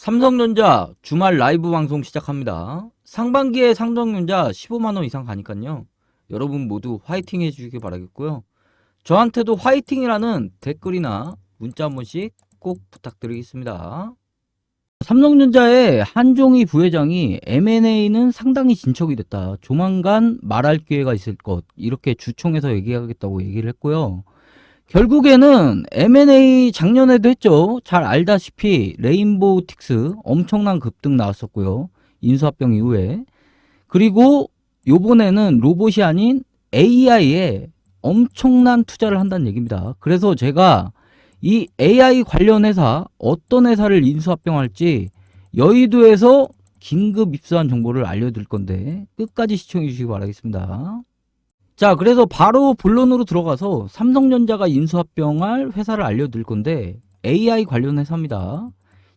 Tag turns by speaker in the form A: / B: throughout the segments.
A: 삼성전자 주말 라이브 방송 시작합니다. 상반기에 삼성전자 15만원 이상 가니까요. 여러분 모두 화이팅 해주시기 바라겠고요. 저한테도 화이팅이라는 댓글이나 문자 한 번씩 꼭 부탁드리겠습니다. 삼성전자의 한종희 부회장이 M&A는 상당히 진척이 됐다. 조만간 말할 기회가 있을 것. 이렇게 주총에서 얘기하겠다고 얘기를 했고요. 결국에는 M&A 작년에도 했죠. 잘 알다시피 레인보우 틱스 엄청난 급등 나왔었고요. 인수합병 이후에. 그리고 요번에는 로봇이 아닌 AI에 엄청난 투자를 한다는 얘기입니다. 그래서 제가 이 AI 관련 회사 어떤 회사를 인수합병할지 여의도에서 긴급 입수한 정보를 알려드릴 건데 끝까지 시청해 주시기 바라겠습니다. 자, 그래서 바로 본론으로 들어가서 삼성전자가 인수합병할 회사를 알려드릴 건데 AI 관련 회사입니다.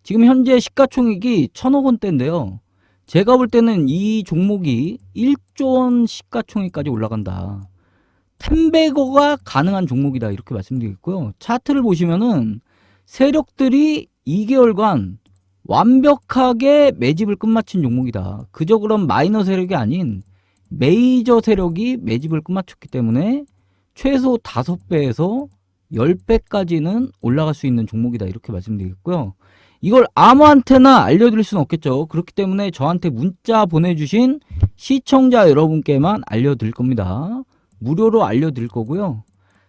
A: 지금 현재 시가총액이 천억 원대인데요. 제가 볼 때는 이 종목이 1조 원 시가총액까지 올라간다. 텐베거가 가능한 종목이다 이렇게 말씀드리겠고요. 차트를 보시면은 세력들이 2개월간 완벽하게 매집을 끝마친 종목이다. 그저 그런 마이너 세력이 아닌 메이저 세력이 매집을 끝마쳤기 때문에 최소 5배에서 10배까지는 올라갈 수 있는 종목이다. 이렇게 말씀드리겠고요. 이걸 아무한테나 알려드릴 수는 없겠죠. 그렇기 때문에 저한테 문자 보내주신 시청자 여러분께만 알려드릴 겁니다. 무료로 알려드릴 거고요.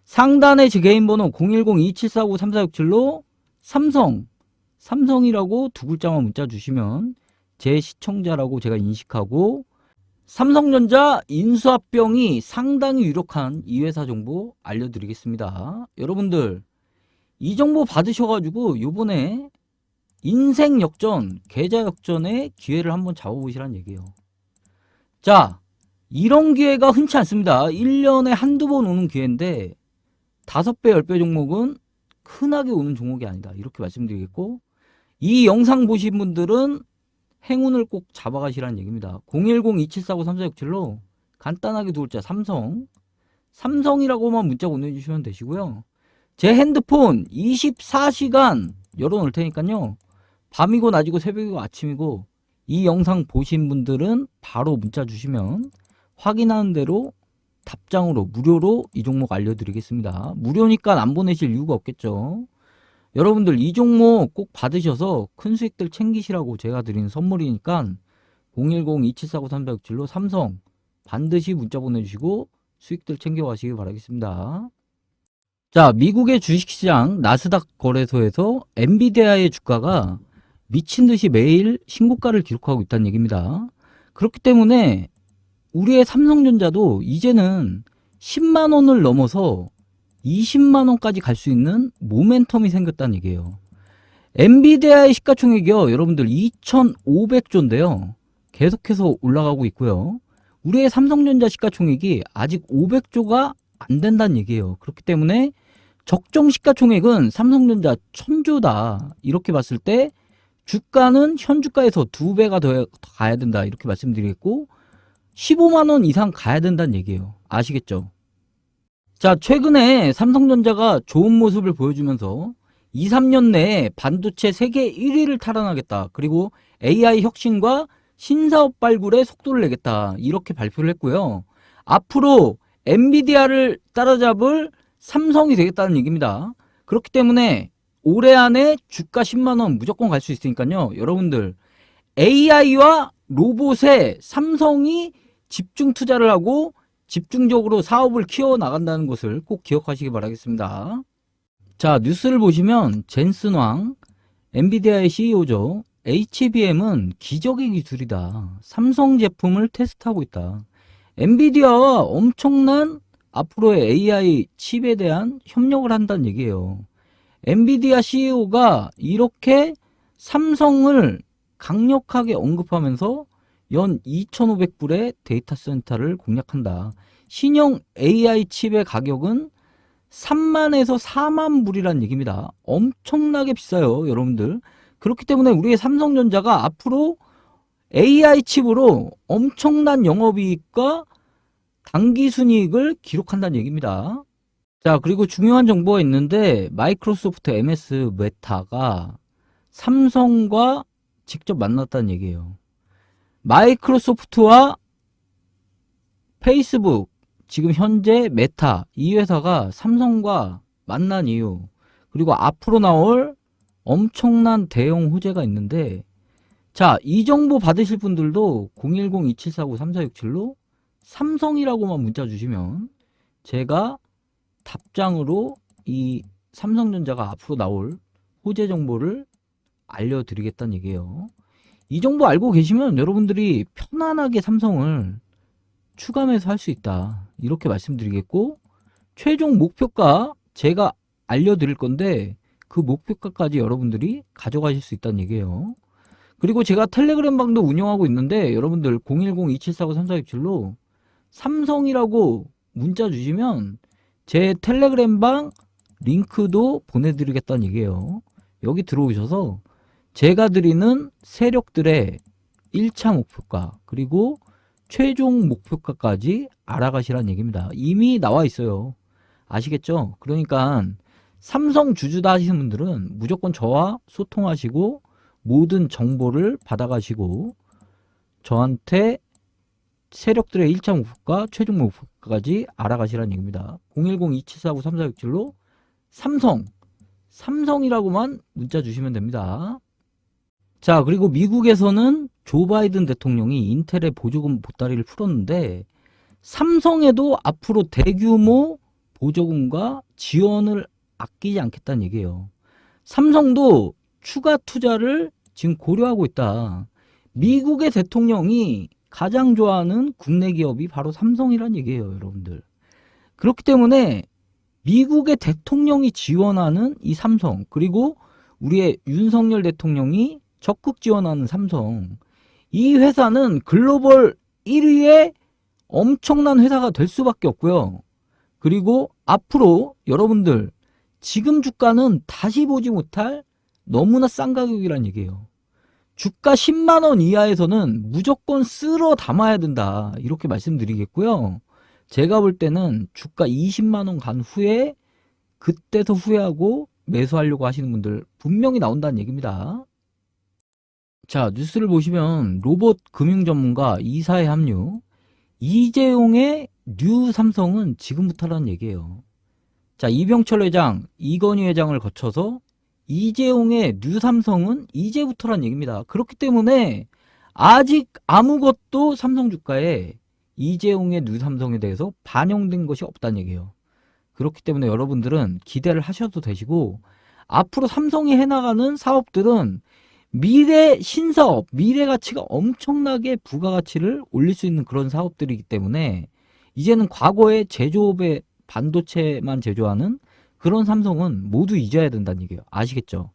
A: 상단에 제 개인 번호 010-2749-3467로 삼성, 삼성이라고 두 글자만 문자 주시면 제 시청자라고 제가 인식하고 삼성전자 인수합병이 상당히 유력한 이 회사 정보 알려드리겠습니다. 여러분들 이 정보 받으셔가지고 요번에 인생 역전, 계좌 역전의 기회를 한번 잡아보시란 얘기예요. 자, 이런 기회가 흔치 않습니다. 1년에 한두 번 오는 기회인데 다섯 배, 열배 종목은 흔하게 오는 종목이 아니다. 이렇게 말씀드리겠고 이 영상 보신 분들은 행운을 꼭 잡아가시라는 얘기입니다. 010-2749-3467로 간단하게 두 글자 삼성 삼성이라고만 문자 보내주시면 되시고요. 제 핸드폰 24시간 열어놓을 테니까요. 밤이고 낮이고 새벽이고 아침이고 이 영상 보신 분들은 바로 문자 주시면 확인하는 대로 답장으로 무료로 이 종목 알려드리겠습니다. 무료니까 안 보내실 이유가 없겠죠. 여러분들 이 종목 꼭 받으셔서 큰 수익들 챙기시라고 제가 드리는 선물이니까 010-2749-367로 삼성 반드시 문자 보내주시고 수익들 챙겨가시기 바라겠습니다. 자, 미국의 주식시장 나스닥 거래소에서 엔비디아의 주가가 미친 듯이 매일 신고가를 기록하고 있다는 얘기입니다. 그렇기 때문에 우리의 삼성전자도 이제는 10만 원을 넘어서 20만 원까지 갈 수 있는 모멘텀이 생겼다는 얘기예요. 엔비디아의 시가총액이요. 여러분들 2,500조인데요. 계속해서 올라가고 있고요. 우리의 삼성전자 시가총액이 아직 500조가 안 된다는 얘기예요. 그렇기 때문에 적정 시가총액은 삼성전자 1000조다. 이렇게 봤을 때 주가는 현 주가에서 두 배가 더 가야 된다. 이렇게 말씀드리겠고 15만 원 이상 가야 된다는 얘기예요. 아시겠죠? 자, 최근에 삼성전자가 좋은 모습을 보여주면서 2, 3년 내에 반도체 세계 1위를 탈환하겠다. 그리고 AI 혁신과 신사업 발굴에 속도를 내겠다. 이렇게 발표를 했고요. 앞으로 엔비디아를 따라잡을 삼성이 되겠다는 얘기입니다. 그렇기 때문에 올해 안에 주가 10만원 무조건 갈 수 있으니까요. 여러분들 AI와 로봇에 삼성이 집중 투자를 하고 집중적으로 사업을 키워 나간다는 것을 꼭 기억하시기 바라겠습니다. 자, 뉴스를 보시면 젠슨 왕, 엔비디아의 CEO죠. HBM은 기적의 기술이다. 삼성 제품을 테스트하고 있다. 엔비디아와 엄청난 앞으로의 AI 칩에 대한 협력을 한다는 얘기예요. 엔비디아 CEO가 이렇게 삼성을 강력하게 언급하면서 연 2,500불의 데이터 센터를 공략한다. 신형 AI 칩의 가격은 3만에서 4만 불이란 얘기입니다. 엄청나게 비싸요, 여러분들. 그렇기 때문에 우리의 삼성전자가 앞으로 AI 칩으로 엄청난 영업이익과 단기 순이익을 기록한다는 얘기입니다. 자, 그리고 중요한 정보가 있는데 마이크로소프트 MS 메타가 삼성과 직접 만났다는 얘기예요. 마이크로소프트와 페이스북, 지금 현재 메타, 이 회사가 삼성과 만난 이유, 그리고 앞으로 나올 엄청난 대형 호재가 있는데, 자, 이 정보 받으실 분들도 010-2749-3467로 삼성이라고만 문자 주시면 제가 답장으로 이 삼성전자가 앞으로 나올 호재 정보를 알려드리겠다는 얘기예요. 이 정보 알고 계시면 여러분들이 편안하게 삼성을 추감해서 할 수 있다. 이렇게 말씀드리겠고, 최종 목표가 제가 알려드릴 건데, 그 목표가까지 여러분들이 가져가실 수 있다는 얘기예요. 그리고 제가 텔레그램 방도 운영하고 있는데, 여러분들 010-2749-3467로 삼성이라고 문자 주시면 제 텔레그램 방 링크도 보내드리겠다는 얘기예요. 여기 들어오셔서 제가 드리는 세력들의 1차 목표가 그리고 최종 목표가까지 알아가시라는 얘기입니다. 이미 나와 있어요. 아시겠죠? 그러니까 삼성 주주다 하시는 분들은 무조건 저와 소통하시고 모든 정보를 받아가시고 저한테 세력들의 1차 목표가 최종 목표까지 알아가시라는 얘기입니다. 010-2749-3467로 삼성, 삼성이라고만 문자 주시면 됩니다. 자, 그리고 미국에서는 조 바이든 대통령이 인텔의 보조금 보따리를 풀었는데 삼성에도 앞으로 대규모 보조금과 지원을 아끼지 않겠다는 얘기예요. 삼성도 추가 투자를 지금 고려하고 있다. 미국의 대통령이 가장 좋아하는 국내 기업이 바로 삼성이란 얘기예요, 여러분들. 그렇기 때문에 미국의 대통령이 지원하는 이 삼성, 그리고 우리의 윤석열 대통령이 적극 지원하는 삼성. 이 회사는 글로벌 1위의 엄청난 회사가 될 수밖에 없고요. 그리고 앞으로 여러분들 지금 주가는 다시 보지 못할 너무나 싼 가격이란 얘기예요. 주가 10만 원 이하에서는 무조건 쓸어 담아야 된다. 이렇게 말씀드리겠고요. 제가 볼 때는 주가 20만 원 간 후에 그때서 후회하고 매수하려고 하시는 분들 분명히 나온다는 얘기입니다. 자, 뉴스를 보시면 로봇 금융 전문가 이사의 합류, 이재용의 뉴 삼성은 지금부터라는 얘기예요. 자, 이병철 회장, 이건희 회장을 거쳐서 이재용의 뉴 삼성은 이제부터란 얘기입니다. 그렇기 때문에 아직 아무것도 삼성 주가에 이재용의 뉴 삼성에 대해서 반영된 것이 없다는 얘기예요. 그렇기 때문에 여러분들은 기대를 하셔도 되시고 앞으로 삼성이 해나가는 사업들은 미래 신사업, 미래 가치가 엄청나게 부가가치를 올릴 수 있는 그런 사업들이기 때문에 이제는 과거의 제조업의 반도체만 제조하는 그런 삼성은 모두 잊어야 된다는 얘기예요. 아시겠죠?